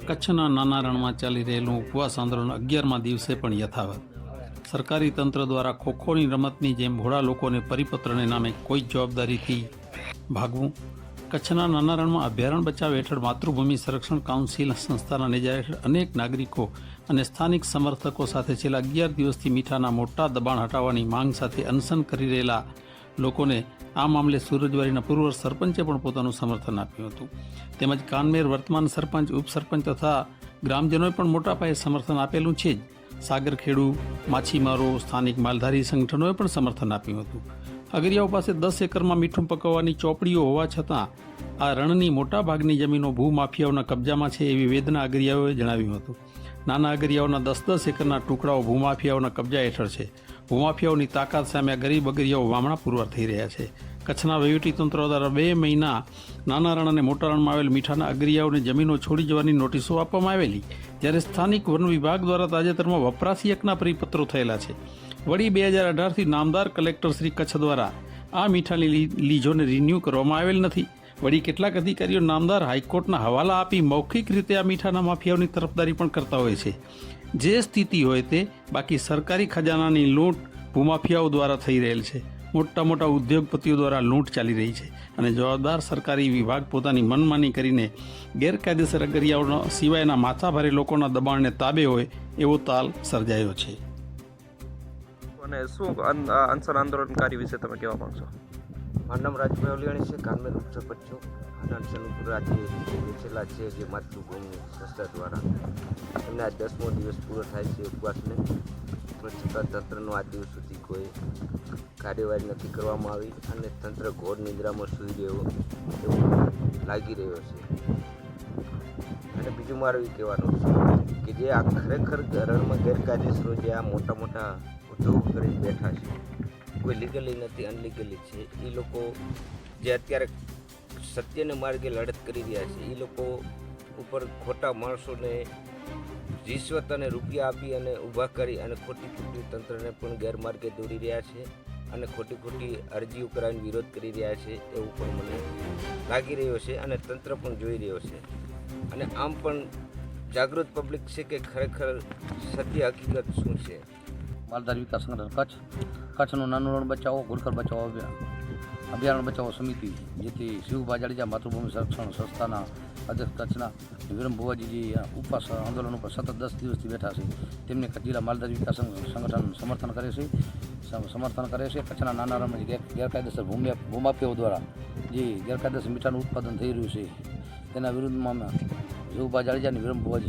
કચ્છના નાના રણમાં ચાલી રહેલું ઉપવાસ આંદોલન અગિયારમાં દિવસે પણ યથાવત. સરકારી તંત્ર દ્વારા ખોખોની રમતની જેમ ભોળા લોકોને પરિપત્રને નામે કોઈ જવાબદારીથી ભાગવું. કચ્છના નાના રણમાં અભયારણ્ય બચાવ હેઠળ માતૃભૂમિ સંરક્ષણ કાઉન્સિલ સંસ્થાના નેજા હેઠળ અનેક નાગરિકો અને સ્થાનિક સમર્થકો સાથે છેલ્લા અગિયાર દિવસથી મીઠાના મોટા દબાણ હટાવવાની માંગ સાથે અનશન કરી રહેલા લોકોને આ મામલે સુરજવારીના પૂર્વ સરપંચે પણ પોતાનું સમર્થન આપ્યું હતું. તેમજ કાનમેર વર્તમાન સરપંચ, ઉપસરપંચ તથા ગ્રામજનોએ પણ મોટા પાયે સમર્થન આપેલું છે જ. સાગરખેડુ, માછીમારો, સ્થાનિક માલધારી સંગઠનોએ પણ સમર્થન આપ્યું હતું. અગરિયાઓ પાસે દસ એકરમાં મીઠું પકવવાની ચોપડીઓ હોવા છતાં આ રણની મોટા ભાગની જમીનો ભૂમાફિયાઓના કબજામાં છે એવી વેદના અગરિયાઓએ જણાવ્યું હતું. નાના અગરિયાઓના દસ દસ એકરના ટુકડાઓ ભૂમાફિયાઓના કબજા હેઠળ છે. ભૂમાફિયાઓની તાકાત સામે ગરીબ અગરિયાઓ વામણા પુરવાર થઈ રહ્યા છે. કચ્છના વહીવટીતંત્ર દ્વારા બે મહિના નાના રણ અને મોટા રણમાં આવેલ મીઠાના અગરિયાઓને જમીનો છોડી જવાની નોટિસો આપવામાં આવેલી, જ્યારે સ્થાનિક વન વિભાગ દ્વારા તાજેતરમાં વપરાશી એકના પરિપત્રો થયેલા છે. વળી બે હજાર અઢારથી નામદાર કલેક્ટર શ્રી કચ્છ દ્વારા આ મીઠાની લીઝોને રિન્યૂ કરવામાં આવેલ નથી. વળી કેટલાક અધિકારીઓ નામદાર હાઈકોર્ટના હવાલા આપી મૌખિક રીતે આ મીઠાના માફિયાઓની તરફદારી પણ કરતા હોય છે. જે સ્થિતિ હોય તે બાકી સરકારી ખજાનાની લૂંટ ભૂમાફિયાઓ દ્વારા થઈ રહેલ છે. મોટા મોટા ઉદ્યોગપતિઓ દ્વારા લૂંટ ચાલી રહી છે અને જવાબદાર સરકારી વિભાગ પોતાની મનમાની કરીને ગેરકાયદેસર અગરિયાઓના સિવાયના માથાભારે લોકોના દબાણને તાબે હોય એવો તાલ સર્જાયો છે. અને શું અનસર આંદોલનકારી વિશે તમે કહેવા માંગશો? મારું નામ રાજભાઈ ઓલિયાણી છે કાનમેર ઉપસરપંચ છું. અને અનશનપુર રાજ્ય બેઠેલા છે જે માતૃભૂમિ સંસ્થા દ્વારા. એમને આજ દસમો દિવસ પૂરો થાય છે ઉપવાસને. પણ છતાં તંત્રનો આ દિવસ સુધી કોઈ કાર્યવાહી નથી કરવામાં આવી અને તંત્ર ઘોર નિદ્રામાં સૂઈ રહ્યો એવું લાગી રહ્યો છે. અને બીજું મારું એ કહેવાનું છે કે જે આ ખરેખર રણમાં ગેરકાયદેસરો જે આ મોટા મોટા ઉદ્યોગો કરી બેઠા છે, કોઈ લીગલી નથી અનલીગલી છે, એ લોકો જે અત્યારે સત્યને માર્ગે લડત કરી રહ્યા છે, એ લોકો ઉપર ખોટા માણસોને રિશ્વત અને રૂપિયા આપી અને ઊભા કરી અને ખોટી ખોટી તંત્રને પણ ગેરમાર્ગે દોરી રહ્યા છે અને ખોટી ખોટી અરજીઓ કરાવીને વિરોધ કરી રહ્યા છે એવું પણ મને લાગી રહ્યો છે અને તંત્ર પણ જોઈ રહ્યો છે. અને આમ પણ જાગૃત પબ્લિક છે કે ખરેખર સત્ય હકીકત શું છે? માલધાર વિકાસ સંગઠન કચ્છ. કચ્છનું નાનું રણ બચાવો ઘુડખર બચાવો અભિયાન બચાવો સમિતિ, જેથી શિવ બાજાડીજા માતૃભૂમિ સંરક્ષણ સંસ્થાના અધ્યક્ષ કચ્છના વિરમ ભુવાજીજી ઉપવાસ આંદોલન ઉપર સતત દસ દિવસથી બેઠા છે. તેમને જિલ્લા માલધારી વિકાસ સંગઠન સમર્થન કરે છે. સમર્થન કરે છે. કચ્છના નાના ગેર, ગેરકાયદેસર ભૂમિ ભૂમાફિયાઓ દ્વારા જે ગેરકાયદેસર મીઠાનું ઉત્પાદન થઈ રહ્યું છે, તેના વિરુદ્ધમાં અમે શિવભા જાડેજા વિરમ ભુવાજી